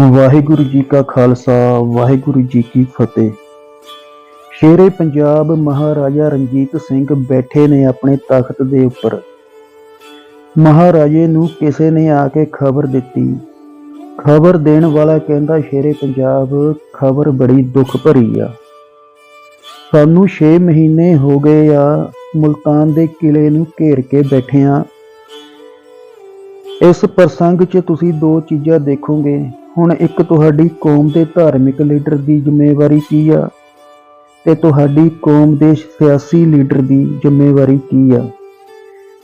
ਵਾਹਿਗੁਰੂ ਜੀ ਕਾ ਖਾਲਸਾ, ਵਾਹਿਗੁਰੂ ਜੀ ਕੀ ਫਤਿਹ। ਸ਼ੇਰੇ ਪੰਜਾਬ ਮਹਾਰਾਜਾ ਰਣਜੀਤ ਸਿੰਘ ਬੈਠੇ ਨੇ ਆਪਣੇ ਤਖਤ ਦੇ ਉੱਪਰ। ਮਹਾਰਾਜੇ ਨੂੰ ਕਿਸੇ ਨੇ ਆ ਕੇ ਖਬਰ ਦਿੱਤੀ। ਖਬਰ ਦੇਣ ਵਾਲਾ ਕਹਿੰਦਾ, ਸ਼ੇਰੇ ਪੰਜਾਬ, ਖਬਰ ਬੜੀ ਦੁੱਖ ਭਰੀ ਆ। ਸਾਨੂੰ 6 ਮਹੀਨੇ ਹੋ ਗਏ ਆ, ਮੁਲਤਾਨ ਦੇ ਕਿਲੇ ਨੂੰ ਘੇਰ ਕੇ ਬੈਠਿਆਂ ਇਸ ਪ੍ਰਸੰਗ 'ਚ ਤੁਸੀਂ ਦੋ ਚੀਜ਼ਾਂ ਦੇਖੋਗੇ। ਹੁਣ ਇੱਕ ਤੁਹਾਡੀ ਕੌਮ ਦੇ ਧਾਰਮਿਕ ਲੀਡਰ ਦੀ ਜ਼ਿੰਮੇਵਾਰੀ ਕੀ ਆ? ਤੇ ਤੁਹਾਡੀ ਕੌਮ ਦੇ ਸਿਆਸੀ ਲੀਡਰ ਦੀ ਜ਼ਿੰਮੇਵਾਰੀ ਕੀ ਆ?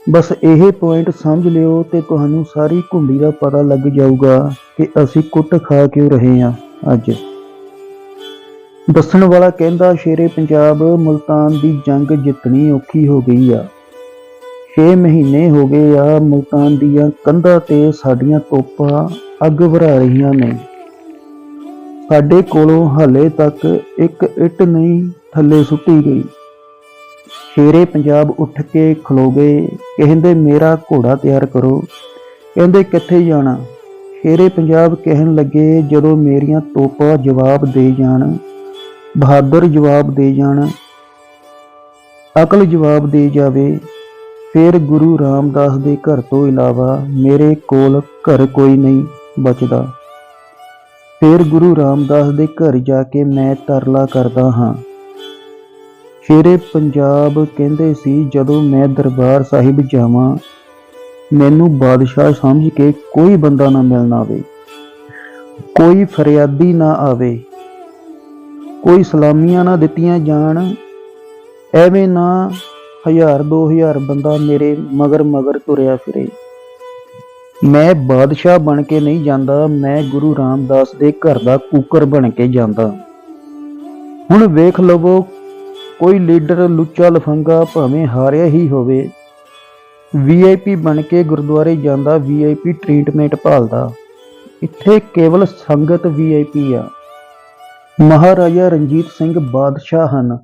ਬਸ ਇਹ ਪੁਆਇੰਟ ਸਮਝ ਲਿਓ ਤੇ ਤੁਹਾਨੂੰ ਸਾਰੀ ਘੁੰਡੀ ਦਾ ਪਤਾ ਲੱਗ ਜਾਊਗਾ ਕਿ ਅਸੀਂ ਕੁੱਟ ਖਾ ਕਿਉਂ ਰਹੇ ਹਾਂ ਅੱਜ। ਦੱਸਣ ਵਾਲਾ ਕਹਿੰਦਾ, ਸ਼ੇਰੇ ਪੰਜਾਬ, ਮੁਲਤਾਨ ਦੀ ਜੰਗ ਜਿੱਤਣੀ ਔਖੀ ਹੋ ਗਈ ਆ। 6 ਮਹੀਨੇ ਹੋ ਗਏ ਆ ਮੁਲਤਾਨ ਦੀਆਂ ਕੰਧਾਂ ਤੇ ਸਾਡੀਆਂ ਤੋਪਾਂ ਅੱਗ ਵਰਾ ਰਹੀਆਂ ਨੇ। ਸਾਡੇ ਕੋਲੋਂ ਹਾਲੇ ਤੱਕ ਇੱਕ ਇੱਟ ਨਹੀਂ ਥੱਲੇ ਸੁੱਟੀ ਗਈ। ਸ਼ੇਰੇ ਪੰਜਾਬ ਉੱਠ ਕੇ ਖਲੋ ਗਏ। ਕਹਿੰਦੇ, ਮੇਰਾ ਘੋੜਾ ਤਿਆਰ ਕਰੋ। ਕਹਿੰਦੇ, ਕਿੱਥੇ ਜਾਣਾ? ਸ਼ੇਰੇ ਪੰਜਾਬ ਕਹਿਣ ਲੱਗੇ, ਜਦੋਂ ਮੇਰੀਆਂ ਤੋਪਾਂ ਜਵਾਬ ਦੇ ਜਾਣ, ਬਹਾਦਰ ਜਵਾਬ ਦੇ ਜਾਣ, ਅਕਲ ਜਵਾਬ ਦੇ ਜਾਵੇ, ਫਿਰ ਗੁਰੂ ਰਾਮਦਾਸ ਦੇ ਘਰ ਤੋਂ ਇਲਾਵਾ ਮੇਰੇ ਕੋਲ ਘਰ ਕੋਈ ਨਹੀਂ। ਬਚਦਾ। ਫਿਰ ਗੁਰੂ ਰਾਮਦਾਸ ਦੇ ਘਰ ਜਾ ਕੇ ਮੈਂ ਤਰਲਾ ਕਰਦਾ ਹਾਂ। ਸ਼ੇਰੇ ਪੰਜਾਬ ਕਹਿੰਦੇ ਸੀ, ਜਦੋਂ ਮੈਂ ਦਰਬਾਰ ਸਾਹਿਬ ਜਾਵਾਂ, ਮੈਨੂੰ ਬਾਦਸ਼ਾਹ ਸਮਝ ਕੇ ਕੋਈ ਬੰਦਾ ਨਾ ਮਿਲਣਾ ਆਵੇ। ਕੋਈ ਫਰਿਆਦੀ ਨਾ ਆਵੇ। ਕੋਈ ਸਲਾਮੀਆਂ ਨਾ ਦਿੱਤੀਆਂ ਜਾਣ। ਐਵੇਂ ਨਾ ਹਜ਼ਾਰ ਦੋ ਹਜ਼ਾਰ ਬੰਦਾ ਮੇਰੇ ਮਗਰ ਮਗਰ ਤੁਰਿਆ ਫਿਰੇ। ਮੈਂ ਬਾਦਸ਼ਾਹ ਬਣ ਕੇ ਨਹੀਂ ਜਾਂਦਾ, ਮੈਂ ਗੁਰੂ ਰਾਮਦਾਸ ਦੇ ਘਰ ਦਾ ਕੂਕਰ ਬਣ ਕੇ ਜਾਂਦਾ। ਹੁਣ ਵੇਖ ਲਵੋ, ਕੋਈ ਲੀਡਰ ਲੁੱਚਾ ਲਫੰਗਾ ਭਾਵੇਂ ਹਾਰਿਆ ਹੀ ਹੋਵੇ ਵੀਆਈਪੀ ਬਣ ਕੇ ਗੁਰਦੁਆਰੇ ਜਾਂਦਾ ਵੀਆਈਪੀ ਟ੍ਰੀਟਮੈਂਟ ਭਾਲਦਾ। ਇੱਥੇ ਕੇਵਲ ਸੰਗਤ ਵੀਆਈਪੀ ਆ। ਮਹਾਰਾਜਾ ਰਣਜੀਤ ਸਿੰਘ ਬਾਦਸ਼ਾਹ ਹਨ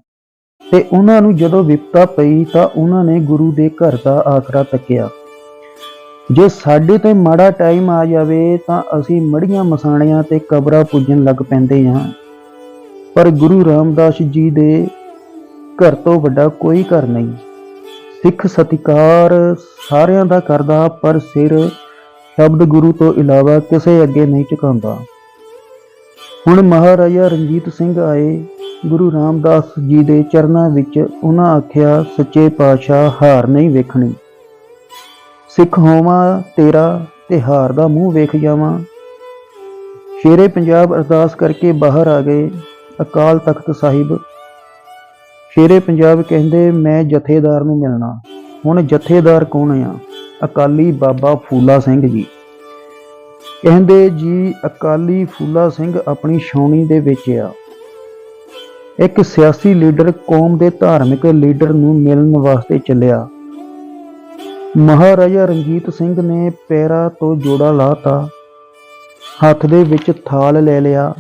ਤੇ ਉਹਨਾਂ ਨੂੰ ਜਦੋਂ ਵਿਪਤਾ ਪਈ ਤਾਂ ਉਹਨਾਂ ਨੇ ਗੁਰੂ ਦੇ ਘਰ ਦਾ ਆਸਰਾ ਤੱਕਿਆ ਜੇ ਸਾਡੇ ਤੇ ਮਾੜਾ ਟਾਈਮ ਆ ਜਾਵੇ ਤਾਂ ਅਸੀਂ ਮੜੀਆਂ ਮਸਾਣਿਆਂ ਤੇ ਕਬਰਾਂ ਪੂਜਣ ਲੱਗ ਪੈਂਦੇ ਹਾਂ। ਪਰ ਗੁਰੂ ਰਾਮਦਾਸ ਜੀ ਦੇ ਘਰ ਤੋਂ ਵੱਡਾ ਕੋਈ ਘਰ ਨਹੀਂ। ਸਿੱਖ ਸਤਿਕਾਰ ਸਾਰਿਆਂ ਦਾ ਕਰਦਾ, ਪਰ ਸਿਰ ਸ਼ਬਦ ਗੁਰੂ ਤੋਂ ਇਲਾਵਾ ਕਿਸੇ ਅੱਗੇ ਨਹੀਂ ਝੁਕਾਉਂਦਾ। ਹੁਣ ਮਹਾਰਾਜਾ ਰਣਜੀਤ ਸਿੰਘ ਆਏ, ਗੁਰੂ ਰਾਮਦਾਸ ਜੀ ਦੇ ਚਰਨਾਂ ਵਿੱਚ ਉਹਨਾਂ ਆਖਿਆ, ਸੱਚੇ ਪਾਤਸ਼ਾਹ ਹਾਰ ਨਹੀਂ ਵੇਖਣੀ। ਸਿੱਖ ਹੋਵਾਂ, ਤੇਰਾ ਤੇ ਹਾਰ ਦਾ ਮੂੰਹ ਵੇਖ ਜਾਵਾਂ। ਸ਼ੇਰੇ ਪੰਜਾਬ ਅਰਦਾਸ ਕਰਕੇ ਬਾਹਰ ਆ ਗਏ, ਅਕਾਲ ਤਖਤ ਸਾਹਿਬ। ਸ਼ੇਰੇ ਪੰਜਾਬ ਕਹਿੰਦੇ, ਮੈਂ ਜਥੇਦਾਰ ਨੂੰ ਮਿਲਣਾ। ਹੁਣ ਜਥੇਦਾਰ ਕੌਣ ਆ? ਅਕਾਲੀ ਬਾਬਾ ਫੂਲਾ ਸਿੰਘ ਜੀ। ਕਹਿੰਦੇ, ਜੀ, ਅਕਾਲੀ ਫੂਲਾ ਸਿੰਘ ਆਪਣੀ ਛਾਉਣੀ ਦੇ ਵਿੱਚ ਆ। ਇੱਕ ਸਿਆਸੀ ਲੀਡਰ ਕੌਮ ਦੇ ਧਾਰਮਿਕ ਲੀਡਰ ਨੂੰ ਮਿਲਣ ਵਾਸਤੇ ਚੱਲਿਆ। ਮਹਾਰਾਜਾ ਰਣਜੀਤ ਸਿੰਘ ਨੇ ਪੈਰਾਂ ਤੋਂ ਜੋੜਾ ਲਾਤਾ, ਹੱਥ ਦੇ ਵਿੱਚ ਥਾਲ ਲੈ ਲਿਆ,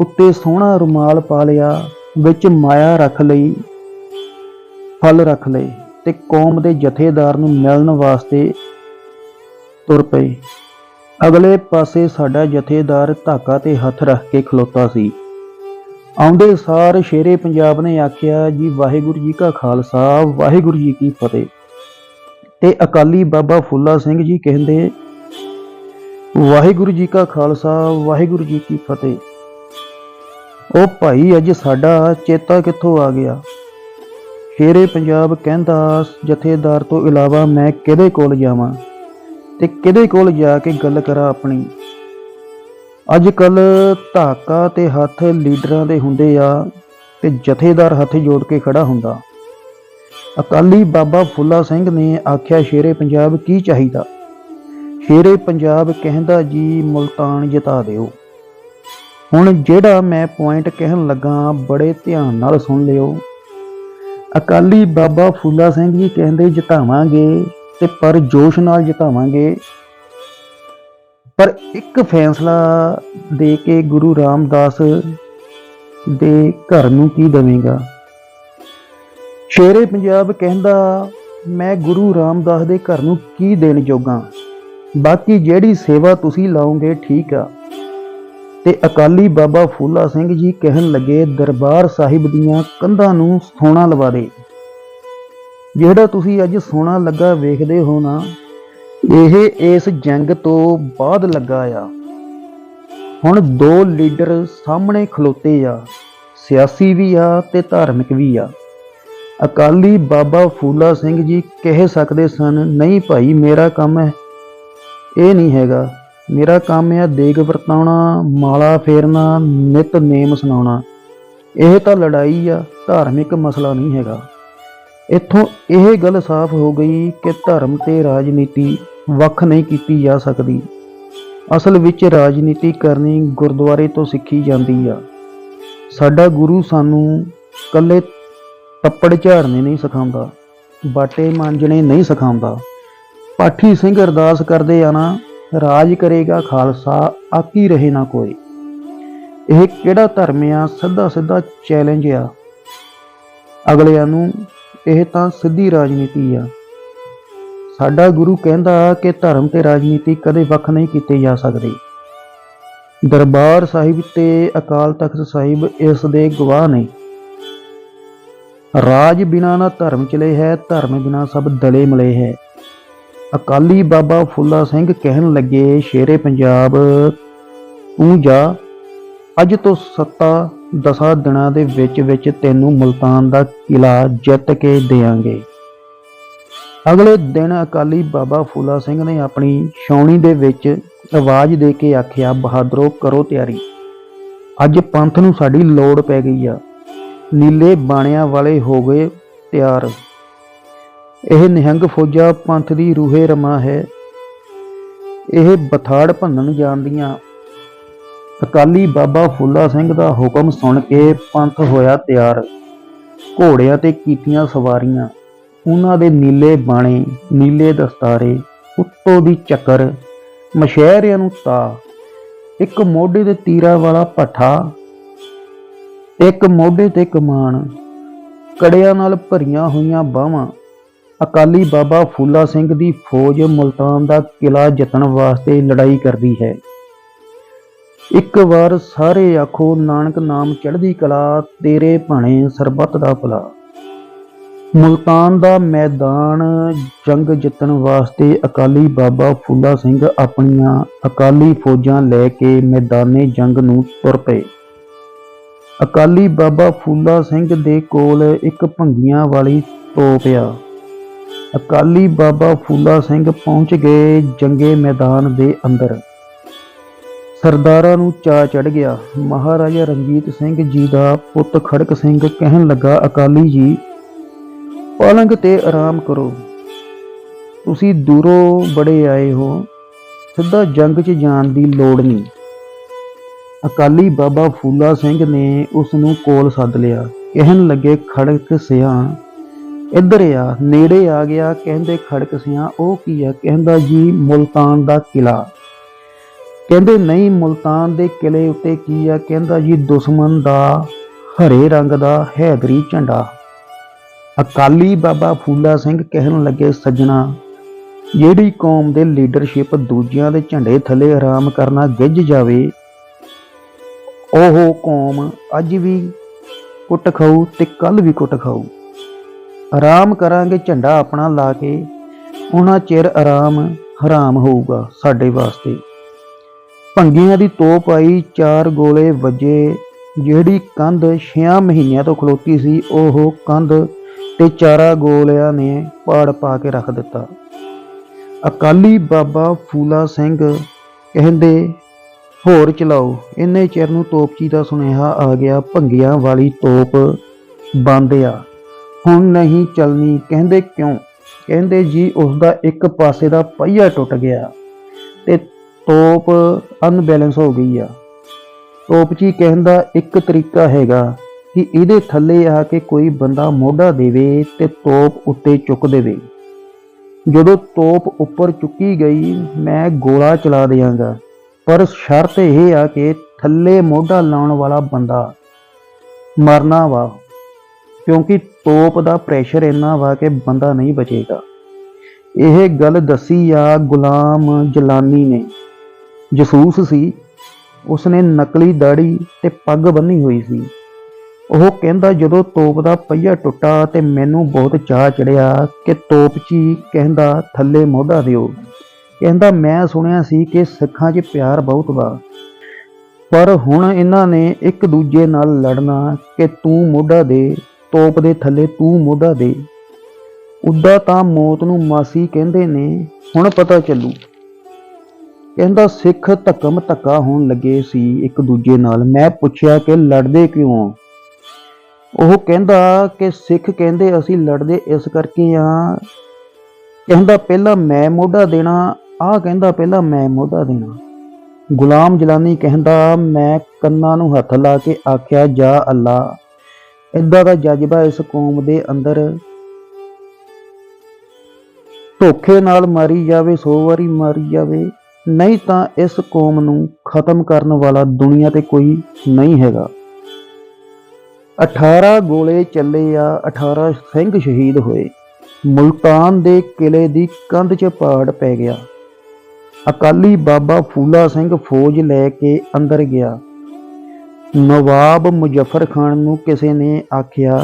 ਉੱਤੇ ਸੋਹਣਾ ਰੁਮਾਲ ਪਾ ਲਿਆ, ਵਿੱਚ ਮਾਇਆ ਰੱਖ ਲਈ, ਫਲ ਰੱਖ ਲਏ ਤੇ ਕੌਮ ਦੇ ਜਥੇਦਾਰ ਨੂੰ ਮਿਲਣ ਵਾਸਤੇ ਤੁਰ ਪਏ। ਅਗਲੇ ਪਾਸੇ ਸਾਡਾ ਜਥੇਦਾਰ ਧਾਕਾ ਤੇ ਹੱਥ ਰੱਖ ਕੇ ਖਲੋਤਾ ਸੀ। ਆਉਂਦੇ ਸਾਰ ਸ਼ੇਰੇ ਪੰਜਾਬ ਨੇ ਆਖਿਆ, ਜੀ ਵਾਹਿਗੁਰੂ ਜੀ ਕਾ ਖਾਲਸਾ, ਵਾਹਿਗੁਰੂ ਜੀ ਕੀ ਫਤਿਹ। ਤੇ ਅਕਾਲੀ ਬਾਬਾ ਫੁੱਲਾ ਸਿੰਘ ਜੀ ਕਹਿੰਦੇ, ਵਾਹਿਗੁਰੂ ਜੀ ਕਾ ਖਾਲਸਾ, ਵਾਹਿਗੁਰੂ ਜੀ ਕੀ ਫਤਿਹ। ਉਹ ਭਾਈ ਅੱਜ ਸਾਡਾ ਚੇਤਾ ਕਿੱਥੋਂ ਆ ਗਿਆ? ਸ਼ੇਰੇ ਪੰਜਾਬ ਕਹਿੰਦਾ, ਜਥੇਦਾਰ ਤੋਂ ਇਲਾਵਾ ਮੈਂ ਕਿਹਦੇ ਕੋਲ ਜਾਵਾਂ ਤੇ ਕਿਹਦੇ ਕੋਲ ਜਾ ਕੇ ਗੱਲ ਕਰਾਂ ਆਪਣੀ? ਅੱਜ ਕੱਲ ਧਾਕਾ ਤੇ ਹੱਥ ਲੀਡਰਾਂ ਦੇ ਹੁੰਦੇ ਆ ਤੇ ਜਥੇਦਾਰ ਹੱਥ ਜੋੜ ਕੇ ਖੜਾ ਹੁੰਦਾ। ਅਕਾਲੀ ਬਾਬਾ ਫੁੱਲਾ ਸਿੰਘ ਨੇ ਆਖਿਆ, ਸ਼ੇਰੇ ਪੰਜਾਬ ਕੀ ਚਾਹੀਦਾ? ਸ਼ੇਰੇ ਪੰਜਾਬ ਕਹਿੰਦਾ ਜੀ, ਮੁਲਤਾਨ ਜਿਤਾ ਦਿਓ। ਹੁਣ ਜਿਹੜਾ ਮੈਂ ਪੁਆਇੰਟ ਕਹਿਣ ਲੱਗਾ, ਬੜੇ ਧਿਆਨ ਨਾਲ ਸੁਣ ਲਿਓ। ਅਕਾਲੀ ਬਾਬਾ ਫੁੱਲਾ ਸਿੰਘ ਜੀ ਕਹਿੰਦੇ, ਜਿਤਾਵਾਂਗੇ ਤੇ ਪਰ ਜੋਸ਼ ਨਾਲ ਜਿਤਾਵਾਂਗੇ। ਪਰ ਇੱਕ ਫੈਸਲਾ ਦੇ ਕੇ ਗੁਰੂ ਰਾਮਦਾਸ ਦੇ ਘਰ ਨੂੰ ਕੀ ਦੇਵੇਂਗਾ? ਸ਼ੇਰੇ ਪੰਜਾਬ ਕਹਿੰਦਾ, ਮੈਂ ਗੁਰੂ ਰਾਮਦਾਸ ਦੇ ਘਰ ਨੂੰ ਕੀ ਦੇਣ ਜੋਗਾ? ਬਾਕੀ ਜਿਹੜੀ ਸੇਵਾ ਤੁਸੀਂ ਲਾਓਗੇ ਠੀਕ ਆ। ਤੇ ਅਕਾਲੀ ਬਾਬਾ ਫੂਲਾ ਸਿੰਘ ਜੀ ਕਹਿਣ ਲੱਗੇ, ਦਰਬਾਰ ਸਾਹਿਬ ਦੀਆਂ ਕੰਧਾਂ ਨੂੰ ਸੋਨਾ ਲਵਾ ਦੇ। ਜਿਹੜਾ ਤੁਸੀਂ ਅੱਜ ਸੋਨਾ ਲੱਗਾ ਵੇਖਦੇ ਹੋ ਨਾ, ਇਹ ਇਸ ਜੰਗ ਤੋਂ ਬਾਅਦ ਲੱਗਾ ਆ। ਹੁਣ ਦੋ ਲੀਡਰ ਸਾਹਮਣੇ ਖਲੋਤੇ ਆ, ਸਿਆਸੀ ਵੀ ਆ ਤੇ ਧਾਰਮਿਕ ਵੀ ਆ। ਅਕਾਲੀ ਬਾਬਾ ਫੂਲਾ ਸਿੰਘ ਜੀ ਕਹਿ ਸਕਦੇ ਸਨ, ਨਹੀਂ ਭਾਈ, ਮੇਰਾ ਕੰਮ ਹੈ। ਇਹ ਨਹੀਂ ਹੈਗਾ। ਮੇਰਾ ਕੰਮ ਹੈ ਦੇਗ ਵਰਤਾਉਣਾ, ਮਾਲਾ ਫੇਰਨਾ, ਨਿਤ ਨੇਮ ਸੁਣਾਉਣਾ। ਇਹ ਤਾਂ ਲੜਾਈ ਆ, ਧਾਰਮਿਕ ਮਸਲਾ ਨਹੀਂ ਹੈਗਾ। ਇੱਥੋਂ ਇਹ ਗੱਲ ਸਾਫ਼ ਹੋ ਗਈ ਕਿ ਧਰਮ ਤੇ ਰਾਜਨੀਤੀ ਵੱਖ ਨਹੀਂ ਕੀਤੀ ਜਾ ਸਕਦੀ। ਅਸਲ ਵਿੱਚ ਰਾਜਨੀਤੀ ਕਰਨੀ ਗੁਰਦੁਆਰੇ ਤੋਂ ਸਿੱਖੀ ਜਾਂਦੀ ਆ। ਸਾਡਾ ਗੁਰੂ ਸਾਨੂੰ ਕੱਲੇ ਤੱਪੜ ਝਾੜਨੇ ਨਹੀਂ ਸਿਖਾਉਂਦਾ, ਬਾਟੇ ਮਾਂਜਣੇ ਨਹੀਂ ਸਿਖਾਉਂਦਾ। ਪਾਠੀ ਸਿੰਘ ਅਰਦਾਸ ਕਰਦੇ ਆ ਨਾ, ਰਾਜ ਕਰੇਗਾ ਖਾਲਸਾ, ਆਕੀ ਰਹੇ ਨਾ ਕੋਈ। ਇਹ ਕਿਹੜਾ ਧਰਮ ਆ? ਸਿੱਧਾ ਸਿੱਧਾ ਚੈਲੰਜ ਆ। ਅਗਲਿਆਂ ਨੂੰ ਇਹ ਤਾਂ ਸਿੱਧੀ ਰਾਜਨੀਤੀ ਆ। ਸਾਡਾ ਗੁਰੂ ਕਹਿੰਦਾ ਕਿ ਧਰਮ ਤੇ ਰਾਜਨੀਤੀ ਕਦੇ ਵੱਖ ਨਹੀਂ ਕੀਤੇ ਜਾ ਸਕਦੇ। ਦਰਬਾਰ ਸਾਹਿਬ ਤੇ ਅਕਾਲ ਤਖਤ ਸਾਹਿਬ ਇਸ ਦੇ ਗਵਾਹ ਨੇ। ਰਾਜ ਬਿਨਾ ਨਾ ਧਰਮ ਚਲੇ ਹੈ, ਧਰਮ ਬਿਨਾ ਸਭ ਦਲੇ ਮਲੇ ਹੈ। ਅਕਾਲੀ ਬਾਬਾ ਫੁੱਲਾ ਸਿੰਘ ਕਹਿਣ ਲੱਗੇ, ਸ਼ੇਰੇ ਪੰਜਾਬ, ਤੂੰ ਜਾ, ਅੱਜ ਤੋਂ ਸੱਤਾ ਦਸਾਂ ਦਿਨਾਂ ਦੇ ਵਿੱਚ ਵਿੱਚ ਤੈਨੂੰ ਮੁਲਤਾਨ ਦਾ ਕਿਲਾ ਜਿੱਤ ਕੇ ਦੇਵਾਂਗੇ। ਅਗਲੇ ਦਿਨ ਅਕਾਲੀ ਬਾਬਾ ਫੂਲਾ ਸਿੰਘ ਨੇ ਆਪਣੀ ਛਾਉਣੀ ਦੇ ਵਿੱਚ ਆਵਾਜ਼ ਦੇ ਕੇ ਆਖਿਆ, ਬਹਾਦਰੋ ਕਰੋ ਤਿਆਰੀ। ਅੱਜ ਪੰਥ ਨੂੰ ਸਾਡੀ ਲੋੜ ਪੈ ਗਈ ਆ। ਨੀਲੇ ਬਾਣਿਆਂ ਵਾਲੇ ਹੋ ਗਏ ਤਿਆਰ ਇਹ ਨਿਹੰਗ ਫੌਜਾਂ ਪੰਥ ਦੀ ਰੂਹੇ ਰਮਾ ਹੈ। ਇਹ ਬਥਾੜ ਭੰਨਣ ਜਾਣਦੀਆਂ। ਅਕਾਲੀ ਬਾਬਾ ਫੁੱਲਾ ਸਿੰਘ ਦਾ ਹੁਕਮ ਸੁਣ ਕੇ ਪੰਥ ਹੋਇਆ ਤਿਆਰ। ਘੋੜਿਆਂ ਤੇ ਕੀਤੀਆਂ ਸਵਾਰੀਆਂ, ਉਹਨਾਂ ਦੇ ਨੀਲੇ ਬਾਣੇ, ਨੀਲੇ ਦਸਤਾਰੇ, ਉੱਤੋਂ ਦੀ ਚੱਕਰ, ਮਸ਼ਹਿਰਿਆਂ ਨੂੰ ਤਾ ਇੱਕ ਮੋਢੇ ਤੇ ਤੀਰਾ ਵਾਲਾ ਪੱਠਾ ਇੱਕ ਮੋਢੇ ਤੇ ਕਮਾਨ ਕੜਿਆਂ ਨਾਲ ਭਰੀਆਂ ਹੋਈਆਂ ਬਾਹਾਂ। ਅਕਾਲੀ ਬਾਬਾ ਫੂਲਾ ਸਿੰਘ ਦੀ ਫੌਜ ਮੁਲਤਾਨ ਦਾ ਕਿਲਾ ਜਿੱਤਣ ਵਾਸਤੇ ਲੜਾਈ ਕਰਦੀ ਹੈ। ਇੱਕ ਵਾਰ ਸਾਰੇ ਆਖੋ, ਨਾਨਕ ਨਾਮ ਚੜ੍ਹਦੀ ਕਲਾ, ਤੇਰੇ ਭਾਣੇ ਸਰਬੱਤ ਦਾ ਭਲਾ। ਮੁਲਤਾਨ ਦਾ ਮੈਦਾਨ ਜੰਗ ਜਿੱਤਣ ਵਾਸਤੇ ਅਕਾਲੀ ਬਾਬਾ ਫੂਲਾ ਸਿੰਘ ਆਪਣੀਆਂ ਅਕਾਲੀ ਫੌਜਾਂ ਲੈ ਕੇ ਮੈਦਾਨੇ ਜੰਗ ਨੂੰ ਤੁਰ ਪਏ। ਅਕਾਲੀ ਬਾਬਾ ਫੂਲਾ ਸਿੰਘ ਦੇ ਕੋਲ ਇੱਕ ਭੰਗੀਆਂ ਵਾਲੀ ਤੋਪ ਆ। ਅਕਾਲੀ ਬਾਬਾ ਫੂਲਾ ਸਿੰਘ ਪਹੁੰਚ ਗਏ ਜੰਗੇ ਮੈਦਾਨ ਦੇ ਅੰਦਰ। ਸਰਦਾਰਾਂ ਨੂੰ ਚਾ ਚੜ ਗਿਆ। ਮਹਾਰਾਜਾ ਰਣਜੀਤ ਸਿੰਘ ਜੀ ਦਾ ਪੁੱਤ ਖੜਕ ਸਿੰਘ ਕਹਿਣ ਲੱਗਾ, ਅਕਾਲੀ ਜੀ ਪਲੰਗ ਤੇ ਆਰਾਮ ਕਰੋ। ਤੁਸੀਂ ਦੂਰੋਂ ਬੜੇ ਆਏ ਹੋ। ਸਿੱਧਾ ਜੰਗ 'ਚ ਜਾਣ ਦੀ ਲੋੜ ਨਹੀਂ। ਅਕਾਲੀ ਬਾਬਾ ਫੂਲਾ ਸਿੰਘ ਨੇ ਉਸ ਨੂੰ ਕੋਲ ਸੱਦ ਲਿਆ। ਕਹਿਣ ਲੱਗੇ, ਖੜਕ ਸਿਆਂ, ਇੱਧਰ ਆ, ਨੇੜੇ ਆ ਗਿਆ। ਕਹਿੰਦੇ, ਖੜਕ ਸਿਆਂ, ਉਹ ਕੀ ਆ? ਕਹਿੰਦਾ, ਜੀ, ਮੁਲਤਾਨ ਦਾ ਕਿਲਾ ਕਹਿੰਦੇ, ਨਹੀਂ, ਮੁਲਤਾਨ ਦੇ ਕਿਲੇ ਉੱਤੇ ਕੀ ਆ? ਕਹਿੰਦਾ, ਜੀ, ਦੁਸ਼ਮਣ ਦਾ ਹਰੇ ਰੰਗ ਦਾ ਹੈਦਰੀ ਝੰਡਾ। ਅਕਾਲੀ ਬਾਬਾ ਫੂਲਾ ਸਿੰਘ ਕਹਿਣ ਲੱਗੇ, ਸੱਜਣਾ, ਜਿਹੜੀ ਕੌਮ ਦੇ ਲੀਡਰਸ਼ਿਪ ਦੂਜਿਆਂ ਦੇ ਝੰਡੇ ਥੱਲੇ ਆਰਾਮ ਕਰਨਾ ਗਿੱਜ ਜਾਵੇ ਉਹ ਕੌਮ ਅੱਜ ਵੀ ਕੁੱਟ ਖਾਊ ਤੇ ਕੱਲ ਵੀ ਕੁੱਟ ਖਾਊ। ਆਰਾਮ ਕਰਾਂਗੇ ਝੰਡਾ ਆਪਣਾ ਲਾ ਕੇ, ਉਹਨਾਂ ਚਿਰ ਆਰਾਮ ਹਰਾਮ ਹੋਊਗਾ ਸਾਡੇ ਵਾਸਤੇ। ਭੰਗੀਆਂ ਦੀ ਤੋਪ ਆਈ, ਚਾਰ ਗੋਲੇ ਵੱਜੇ, ਜਿਹੜੀ ਕੰਧ 6 ਮਹੀਨਿਆਂ ਤੋਂ ਖਲੋਤੀ ਸੀ, ਉਹ ਕੰਧ ਤੇ ਚਾਰਾ ਗੋਲਿਆਂ ਨੇ ਪਾੜ ਪਾ ਕੇ ਰੱਖ ਦਿੱਤਾ। ਅਕਾਲੀ ਬਾਬਾ ਫੂਲਾ ਸਿੰਘ ਕਹਿੰਦੇ ਹੋਰ ਚਲਾਓ। ਇੰਨੇ ਚਿਰ ਨੂੰ ਤੋਪਚੀ ਦਾ ਸੁਨੇਹਾ ਆ ਗਿਆ, ਭੰਗੀਆਂ ਵਾਲੀ ਤੋਪ ਬੰਦ ਆ ਹੁਣ ਨਹੀਂ ਚੱਲਣੀ, ਕਹਿੰਦੇ ਕਿਉਂ? ਕਹਿੰਦੇ ਜੀ ਉਸ ਦਾ ਇੱਕ ਪਾਸੇ ਦਾ ਪਹੀਆ ਟੁੱਟ ਗਿਆ ਤੇ ਤੋਪ ਅਨਬੈਲੈਂਸ ਹੋ ਗਈ ਆ। ਤੋਪਚੀ ਕਹਿੰਦਾ ਇੱਕ ਤਰੀਕਾ ਹੈਗਾ ਕਿ ਇਹਦੇ ਥੱਲੇ ਆ ਕੇ ਕੋਈ ਬੰਦਾ ਮੋਢਾ ਦੇਵੇ ਤੇ ਤੋਪ ਉੱਤੇ ਚੁੱਕ ਦੇਵੇ। ਜਦੋਂ ਤੋਪ ਉੱਪਰ ਚੁੱਕੀ ਗਈ, ਮੈਂ ਗੋਲਾ ਚਲਾ ਦਿਆਂਗਾ। ਪਰ ਸ਼ਰਤ ਇਹ ਆ ਕਿ ਥੱਲੇ ਮੋਢਾ ਲਾਉਣ ਵਾਲਾ ਬੰਦਾ ਮਰਨਾ ਵਾ, ਕਿਉਂਕਿ ਤੋਪ ਦਾ ਪ੍ਰੈਸ਼ਰ ਇੰਨਾ ਵਾ ਕਿ ਬੰਦਾ ਨਹੀਂ ਬਚੇਗਾ। ਇਹ ਗੱਲ ਦੱਸੀ ਆ ਗੁਲਾਮ ਜਲਾਨੀ ਨੇ। ਜਸੂਸ ਸੀ, ਉਸਨੇ ਨਕਲੀ ਦਾੜੀ ਤੇ ਪੱਗ ਬੰਨੀ ਹੋਈ ਸੀ। ਉਹ ਕਹਿੰਦਾ ਜਦੋਂ ਤੋਪ ਦਾ ਪਹੀਆ ਟੁੱਟਾ ਤੇ ਮੈਨੂੰ ਬਹੁਤ ਚਾਹ ਚੜਿਆ ਕਿ ਤੋਪ 'ਚ ਕਹਿੰਦਾ ਥੱਲੇ ਮੋਢਾ ਦਿਓ। ਕਹਿੰਦਾ, ਮੈਂ ਸੁਣਿਆ ਸੀ ਕਿ ਸਿੱਖਾਂ 'ਚ ਪਿਆਰ ਬਹੁਤ ਵਾ, ਪਰ ਹੁਣ ਇਹਨਾਂ ਨੇ ਇੱਕ ਦੂਜੇ ਨਾਲ ਲੜਨਾ ਕਿ ਤੂੰ ਮੋਢਾ ਦੇ, ਤੋਪ ਦੇ ਥੱਲੇ ਤੂੰ ਮੋਢਾ ਦੇ। ਉੱਦਾਂ ਤਾਂ ਮੌਤ ਨੂੰ ਮਾਸੀ ਕਹਿੰਦੇ ਨੇ, ਹੁਣ ਪਤਾ ਚੱਲੂ। ਕਹਿੰਦਾ, ਸਿੱਖ ਧੱਕਮ ਧੱਕਾ ਹੋਣ ਲੱਗੇ ਸੀ ਇੱਕ ਦੂਜੇ ਨਾਲ। ਮੈਂ ਪੁੱਛਿਆ ਕਿ ਲੜਦੇ ਕਿਉਂ? ਉਹ ਕਹਿੰਦਾ ਕਿ ਸਿੱਖ ਕਹਿੰਦੇ, ਅਸੀਂ ਲੜਦੇ ਇਸ ਕਰਕੇ ਆ। ਕਹਿੰਦਾ, ਪਹਿਲਾਂ ਮੈਂ ਮੋਢਾ ਦੇਣਾ ਆਹ ਕਹਿੰਦਾ ਪਹਿਲਾਂ ਮੈਂ ਮੋਢਾ ਦੇਣਾ। ਗੁਲਾਮ ਜਲਾਨੀ ਕਹਿੰਦਾ, ਮੈਂ ਕੰਨਾਂ ਨੂੰ ਹੱਥ ਲਾ ਕੇ ਆਖਿਆ, ਜਾ ਅੱਲਾ ਏਦਾਂ ਦਾ ਜਜ਼ਬਾ ਇਸ ਕੌਮ ਦੇ ਅੰਦਰ ਧੋਖੇ ਨਾਲ ਮਾਰੀ ਜਾਵੇ, ਸੌ ਵਾਰੀ ਮਾਰੀ ਜਾਵੇ, ਨਹੀਂ ਤਾਂ ਇਸ ਕੌਮ ਨੂੰ ਖਤਮ ਕਰਨ ਵਾਲਾ ਦੁਨੀਆ ਤੇ ਕੋਈ ਨਹੀਂ ਹੈਗਾ। 18 ਗੋਲੇ ਚੱਲੇ ਆ 18 ਸਿੰਘ ਸ਼ਹੀਦ ਹੋਏ। ਮੁਲਤਾਨ ਦੇ ਕਿਲੇ ਦੀ ਕੰਧ 'ਚ ਪਾੜ ਪੈ ਗਿਆ। ਅਕਾਲੀ ਬਾਬਾ ਫੂਲਾ ਸਿੰਘ ਫੌਜ ਲੈ ਕੇ ਅੰਦਰ ਗਿਆ। ਨਵਾਬ ਮੁਜ਼ੱਫਰ ਖਾਨ ਨੂੰ ਕਿਸੇ ਨੇ ਆਖਿਆ,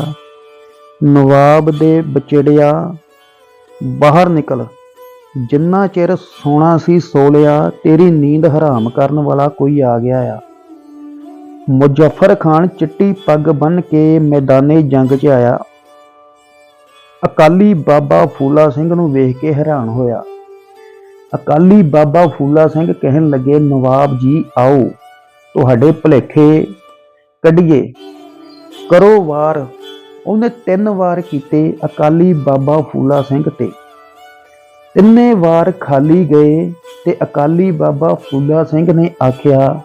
ਨਵਾਬ ਦੇ ਬਚੜਿਆ, ਬਾਹਰ ਨਿਕਲ। ਜਿੰਨਾ ਚਿਰ ਸੋਣਾ ਸੀ ਸੋ ਲਿਆ, ਤੇਰੀ ਨੀਂਦ ਹਰਾਮ ਕਰਨ ਵਾਲਾ ਕੋਈ ਆ ਗਿਆ ਆ। ਮੁਜ਼ੱਫਰ ਖਾਨ ਚਿੱਟੀ ਪੱਗ ਬੰਨ ਕੇ ਮੈਦਾਨੇ ਜੰਗ 'ਚ ਆਇਆ। ਅਕਾਲੀ ਬਾਬਾ ਫੂਲਾ ਸਿੰਘ ਨੂੰ ਵੇਖ ਕੇ ਹੈਰਾਨ ਹੋਇਆ। ਅਕਾਲੀ ਬਾਬਾ ਫੂਲਾ ਸਿੰਘ ਕਹਿਣ ਲੱਗੇ, ਨਵਾਬ ਜੀ, ਆਓ, ਤੁਹਾਡੇ ਭਲੇਖੇ ਕੱਢੀਏ। ਕਰੋ ਵਾਰ, ਉਹਨੇ ਤਿੰਨ ਵਾਰ ਕੀਤੇ ਅਕਾਲੀ ਬਾਬਾ ਫੂਲਾ ਸਿੰਘ ਤੇ। ਤਿੰਨੇ ਵਾਰ ਖਾਲੀ ਗਏ ਤੇ ਅਕਾਲੀ ਬਾਬਾ ਫੂਲਾ ਸਿੰਘ ਨੇ ਆਖਿਆ,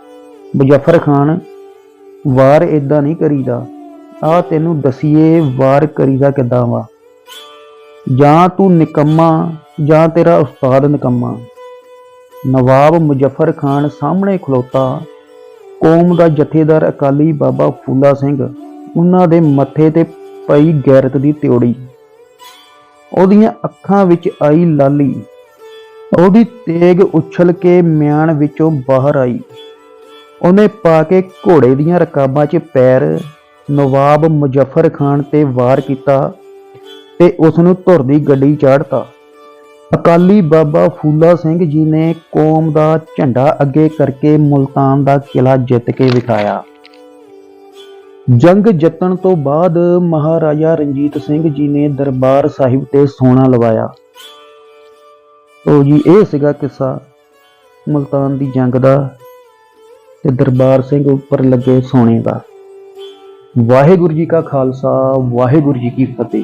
ਮੁਜ਼ੱਫਰ ਖਾਨ, ਵਾਰ ਇਦਾਂ ਨਹੀਂ ਕਰੀਦਾ। ਆ ਤੈਨੂੰ ਦਸੀਏ ਵਾਰ ਕਰੀਦਾ ਕਿੱਦਾਂ ਵਾ? ਜਾਂ ਤੂੰ ਨਿਕੰਮਾ, ਜਾਂ ਤੇਰਾ ਉਸਤਾਦ ਨਿਕੰਮਾ। ਨਵਾਬ ਮੁਜ਼ੱਫਰ ਖਾਨ ਸਾਹਮਣੇ ਖਲੋਤਾ। ਕੌਮ ਦਾ ਜਥੇਦਾਰ ਅਕਾਲੀ ਬਾਬਾ ਫੂਲਾ ਸਿੰਘ, ਉਹਨਾਂ ਦੇ ਮੱਥੇ ਤੇ ਪਈ ਗੈਰਤ ਦੀ ਤਿਉੜੀ। ਉਹਦੀਆਂ ਅੱਖਾਂ ਵਿੱਚ ਆਈ ਲਾਲੀ। ਉਹਦੀ ਤੇਗ ਉਛਲ ਕੇ ਮਿਆਨ ਵਿੱਚੋਂ ਬਾਹਰ ਆਈ। ਉਹਨੇ ਪਾ ਕੇ ਘੋੜੇ ਦੀਆਂ ਰਕਾਬਾਂ 'ਚ ਪੈਰ, ਨਵਾਬ ਮੁਜ਼ੱਫਰ ਖਾਨ ਤੇ ਵਾਰ ਕੀਤਾ। ਤੇ ਉਸ ਨੂੰ ਧੁਰ ਦੀ ਗੱਡੀ ਚਾੜਤਾ। ਅਕਾਲੀ ਬਾਬਾ ਫੂਲਾ ਸਿੰਘ ਜੀ ਨੇ ਕੌਮ ਦਾ ਝੰਡਾ ਅੱਗੇ ਕਰਕੇ ਮੁਲਤਾਨ ਦਾ ਕਿਲਾ ਜਿੱਤ ਕੇ ਵਿਖਾਇਆ। ਜੰਗ ਜਿੱਤਣ ਤੋਂ ਬਾਅਦ ਮਹਾਰਾਜਾ ਰਣਜੀਤ ਸਿੰਘ ਜੀ ਨੇ ਦਰਬਾਰ ਸਾਹਿਬ ਤੇ ਸੋਨਾ ਲਵਾਇਆ। ਤੋ ਜੀ ਇਹ ਸੀਗਾ ਕਿੱਸਾ, ਮੁਲਤਾਨ ਦੀ ਜੰਗ ਦਾ ਤੇ ਦਰਬਾਰ ਸਿੰਘ ਉੱਪਰ ਲੱਗੇ ਸੋਨੇ ਦਾ। ਵਾਹਿਗੁਰੂ ਜੀ ਕਾ ਖਾਲਸਾ, ਵਾਹਿਗੁਰੂ ਜੀ ਕੀ ਫਤਿਹ।